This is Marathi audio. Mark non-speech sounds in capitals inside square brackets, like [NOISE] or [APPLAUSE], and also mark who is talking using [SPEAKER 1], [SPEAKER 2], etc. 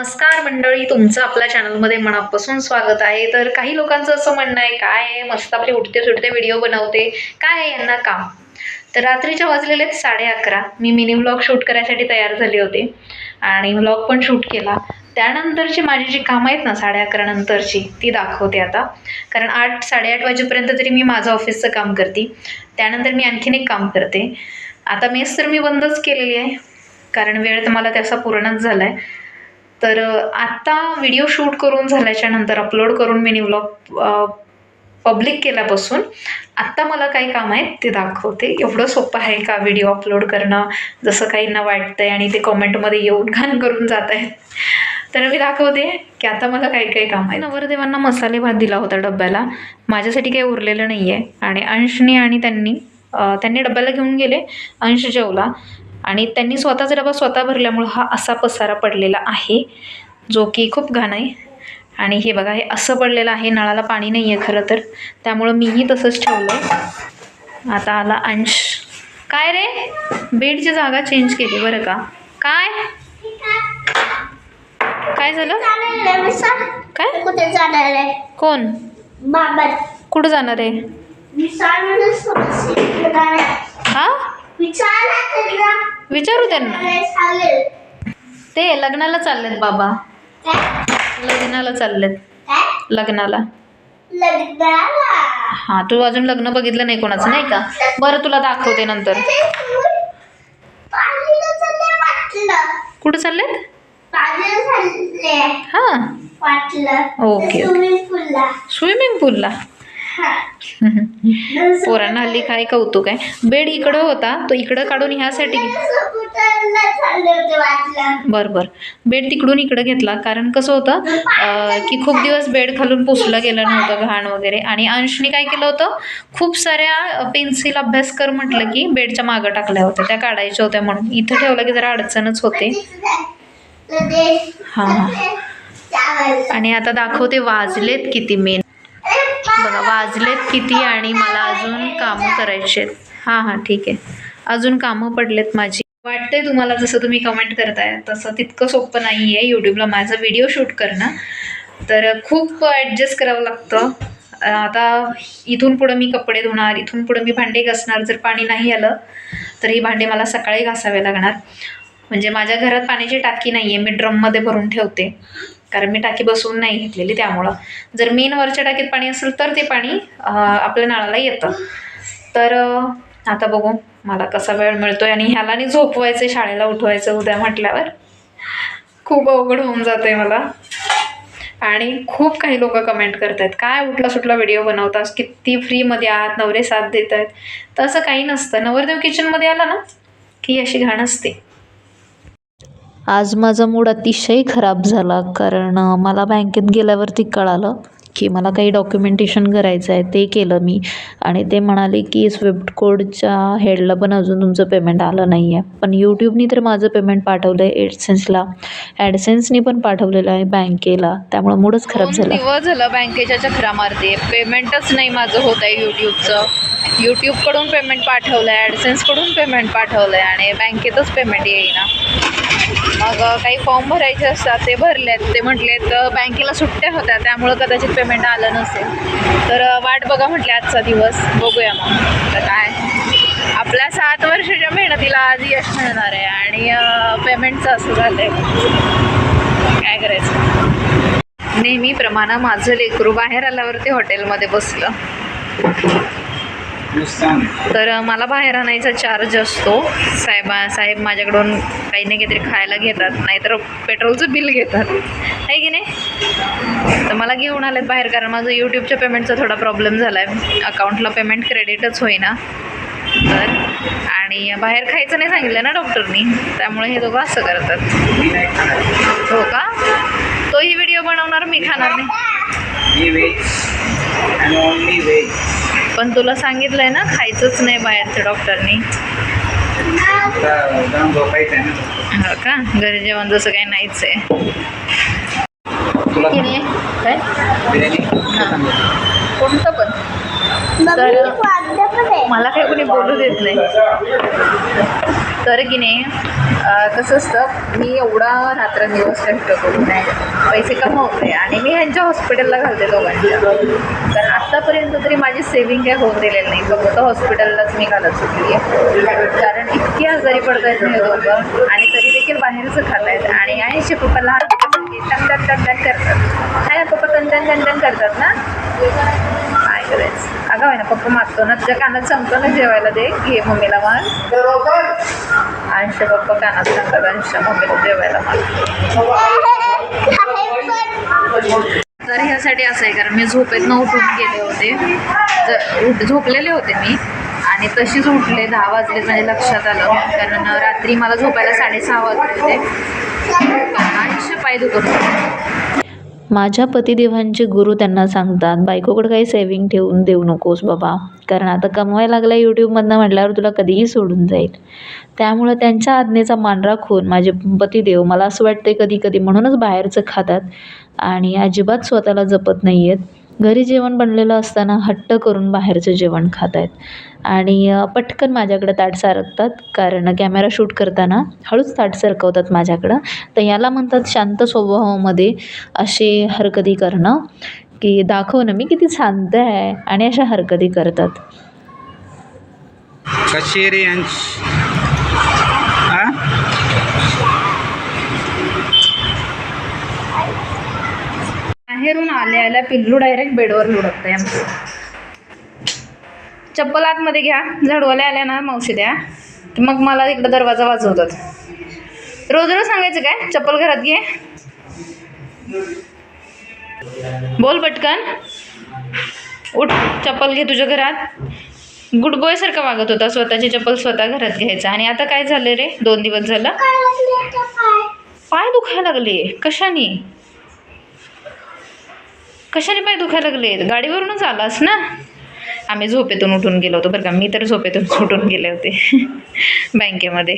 [SPEAKER 1] नमस्कार मंडळी तुमचं आपल्या चॅनलमध्ये मनापासून स्वागत आहे. तर काही लोकांचं असं म्हणणं आहे काय आहे? मस्त आपले उठते सुटते व्हिडिओ बनवते. काय आहे यांना काम? तर रात्रीच्या वाजलेले आहेत साडे अकरा. मी मिनी व्लॉग शूट करायसाठी तयार झाले होते आणि व्लॉग पण शूट केला. त्यानंतरची माझी जी कामं आहेत ना साडे अकरा नंतरची ती दाखवते आता. कारण आठ साडेआठ वाजेपर्यंत तरी मी माझं ऑफिसचं काम करते. त्यानंतर मी आणखीन एक काम करते. आता मेस तर मी बंदच केलेली आहे. कारण वेळ तर मला त्याचा पूर्णच झाला आहे तर आत्ता व्हिडिओ शूट करून झाल्याच्यानंतर अपलोड करून मी व्लॉग पब्लिक केल्यापासून आत्ता मला काही काम आहेत ते दाखवते. एवढं सोपं आहे का व्हिडिओ अपलोड करणं? जसं काहींना वाटतं आहे आणि ते कॉमेंटमध्ये येऊन घाण करून जात आहेत तर मी दाखवते की आता मला काही काही काम आहे नवरदेवांना मसाले भात दिला होता डब्याला. माझ्यासाठी काही उरलेलं नाही आहे आणि अंशने आणि त्यांनी त्यांनी डब्याला घेऊन गेले. अंश जेवला. आणि त्यांनी स्वतःचा डबा स्वतः भरल्यामुळं हा असा पसारा पडलेला आहे जो की खूप घाण आहे. आणि हे बघा हे असं पडलेलं आहे नळाला पाणी नाही आहे खरं तर. त्यामुळं मीही तसंच ठेवलं आता आला अंश. काय रे? बेडची जागा चेंज केली बरं का? काय? काय झालं? काय?
[SPEAKER 2] कुठे जाणार आहे?
[SPEAKER 1] कोण?
[SPEAKER 2] बाबा
[SPEAKER 1] कुठं जाणार आहे? हा?
[SPEAKER 2] विचार
[SPEAKER 1] विचारू त्यांना. ते लग्नाला चाललेत बाबा. लग्नाला चाललेत. लग्नाला. हां तू अजून लग्न बघितलं नाही कोणाचं नाही का? बरं तुला दाखवते नंतर. कुठं चाललेत? हां. ओके.
[SPEAKER 2] स्विमिंग पूलला
[SPEAKER 1] स्विमिंग पूलला [LAUGHS] पोरांना हल्ली काय कौतुक आहे. बेड इकडं होता तो इकडं काढून ह्यासाठी बरं बरं. बेड तिकडून इकडं घेतला कारण कसं होतं की खूप दिवस बेड खालून पुसलं गेलं नव्हतं घाण वगैरे. आणि अंशने काय केलं होतं खूप साऱ्या पेन्सिल अभ्यास कर म्हटलं की बेडच्या मागं टाकल्या होत्या त्या काढायच्या होत्या म्हणून. इथं ठेवलं की जरा अडचणच होते. हां हां. आणि आता दाखवते वाजलेत किती मेन वाजलेत किती आणि मला अजून कामं करायची आहेत. हां हां ठीक आहे. अजून कामं पडलेत माझी. वाटतंय तुम्हाला जसं तुम्ही कमेंट करताय तसं तितकं सोपं नाही आहे यूट्यूबला माझा व्हिडिओ शूट करणं. तर खूप ॲडजस्ट करावं लागतं. आता इथून पुढं मी कपडे धुणार इथून पुढं मी भांडे घासणार जर पाणी नाही आलं तर ही भांडे मला सकाळी घासावे लागणार. म्हणजे माझ्या घरात पाण्याची टाकी नाही आहे मी ड्रममध्ये भरून ठेवते. कारण मी टाकी बसवून नाही घेतलेली त्यामुळं. जर मेन वरच्या टाकीत पाणी असेल तर ते पाणी आपल्या नळाला येतं. तर आता बघू मला कसा वेळ मिळतोय आणि ह्याला नाही झोपवायचं शाळेला उठवायचं उद्या म्हटल्यावर. खूप अवघड होऊन जाते मला. आणि खूप काही लोक कमेंट करत आहेत काय उठला सुटला व्हिडिओ बनवतास? किती फ्रीमध्ये आहात? नवरे साथ देत आहेत तसं काही नसतं. नवरदेव किचनमध्ये आला ना की अशी घाण असते.
[SPEAKER 3] आज माझा मूड अतिशय खराब झाला कारण मला बँकेत गेल्यावरती कळालं की मला काही डॉक्युमेंटेशन करायचं आहे ते केलं मी. आणि ते म्हणाले की स्विफ्ट कोडच्या हेडला पण अजून तुमचं पेमेंट आलं नाही आहे पण यूट्यूबनी तर माझं पेमेंट पाठवलं आहे एडसेन्सला ॲडसेन्सनी पण पाठवलेलं आहे बँकेला. त्यामुळं मूडच खराब झाला.
[SPEAKER 1] दिवस झालं बँकेच्या चक्रा मारते पेमेंटच नाही माझं होत आहे यूट्यूबचं यूट्यूबकडून पेमेंट पाठवलं आहे ॲडसेन्सकडून पेमेंट पाठवलं आहे आणि बँकेतच पेमेंट येईना. मग काही फॉर्म भरायचे असतात ते भरलेत. ते म्हटलेत बँकेला सुट्ट्या होत्या त्यामुळं कदाचित पेमेंट आलं नसेल. तर वाट बघा म्हटले आजचा दिवस. बघूया मग. तर काय? आपल्या सात वर्षाच्या मेहनतीला आज यश मिळणार आहे आणि पेमेंटचं असं झालं आहे काय करायचं? नेहमीप्रमाणे माझं लेकरू बाहेर आल्यावरती हॉटेलमध्ये बसलं. तर मला बाहेर आणायचा चार्ज असतो. साहेबा साहेब माझ्याकडून काही नाही काहीतरी खायला घेतात नाहीतर पेट्रोलचं बिल घेतात. आहे की नाही? तर मला घेऊन आलेत बाहेर कारण माझं यूट्यूबच्या पेमेंटचा थोडा प्रॉब्लेम झाला आहे अकाउंटला पेमेंट क्रेडिटच होईना. तर आणि बाहेर खायचं नाही सांगितलं ना डॉक्टरनी त्यामुळे हे दोघं असं करतात. हो का? तोही व्हिडिओ बनवणार मी खाणार नाही. पण तुला सांगितलंय ना खायचंच नाही बाहेरचं डॉक्टरनी. हो का? घरी जेवण जसं काही नाहीच आहे. काय? कोणतं पण
[SPEAKER 2] आहे.
[SPEAKER 1] मला काही कोणी बोलू देत नाही.
[SPEAKER 3] तर की नाही कसं असतं मी एवढा रात्रंदिवस कष्ट करून नाही पैसे कमवते आणि मी ह्यांच्या हॉस्पिटलला घालते दोघांच्या. तर आत्तापर्यंत तरी माझी सेविंग काय होऊन दिलेली नाही फक्त हॉस्पिटललाच मी घालत सुटली आहे कारण इतकी आजारी पडतायत मी दोघं आणि तरी देखील बाहेरचं खात आहेत आणि ऐंशी पप्पा लहान टन टन करतात काय पप्पा टन टन करतात ना? करायचं. अगं आहे ना पप्पा मागतो. ना तुझ्या कानात सांगतो ना जेवायला दे. घे मम्मीला माग अंश पप्पा कानात सांगतात अंश मम्मीला जेवायला माग तर ह्यासाठी असं आहे कारण मी झोपेतनं उठून गेले होते. उठ झोपलेले होते मी. आणि तशीच उठले दहा वाजले म्हणजे लक्षात आलं. कारण रात्री मला झोपायला साडेसहा वाजले होते. अंश पाय दुखत होते.
[SPEAKER 1] माझ्या पतिदेवांचे गुरु त्यांना सांगतात बायकोकडे काही सेविंग ठेवून देऊ नकोस बाबा. कारण आता कमवायला लागला यूट्यूबमधनं म्हटल्यावर तुला कधीही सोडून जाईल. त्यामुळं त्यांच्या आज्ञेचा मान राखून माझे पतिदेव. मला असं वाटते कधी कधी म्हणूनच बाहेरचं खातात आणि अजिबात स्वतःला जपत नाही आहेत घरी जेवण बनलेलं असताना हट्ट करून बाहेरचं जेवण खात आहेत. आणि पटकन माझ्याकडं ताट सारकतात कारण कॅमेरा शूट करताना हळूच ताट सरकवतात माझ्याकडं. तर याला म्हणतात शांत स्वभावामध्ये असे हरकती करणं की दाखवणं मी किती शांत आहे आणि अशा हरकती करतात.
[SPEAKER 4] कशी अंश हा
[SPEAKER 3] बाहेरून आल्या आल्या पिल्लू डायरेक्ट बेडवर लुडकतंय आमचं चप्पल आतमध्ये घ्या. झाडवाल्या आल्या ना मावशी द्या की मग मला इकडं दरवाजा वाजवतात. रोज रोज सांगायचं काय? चप्पल घरात घे. बोल पटकन. उठ चप्पल घे तुझ्या घरात. गुड बॉय सारखा वागत होता. स्वतःची चप्पल स्वतः घरात घ्यायचा. आणि आता काय झालं रे? दोन दिवस झालं. पाय दुखायला लागले. कशाने? कशाने पाय दुखायला लागले गाडीवरूनच आलास ना? आम्ही झोपेतून उठून गेलो होतो बरं का. मी तर झोपेतून [LAUGHS] उठून गेले होते. बँकेमध्ये.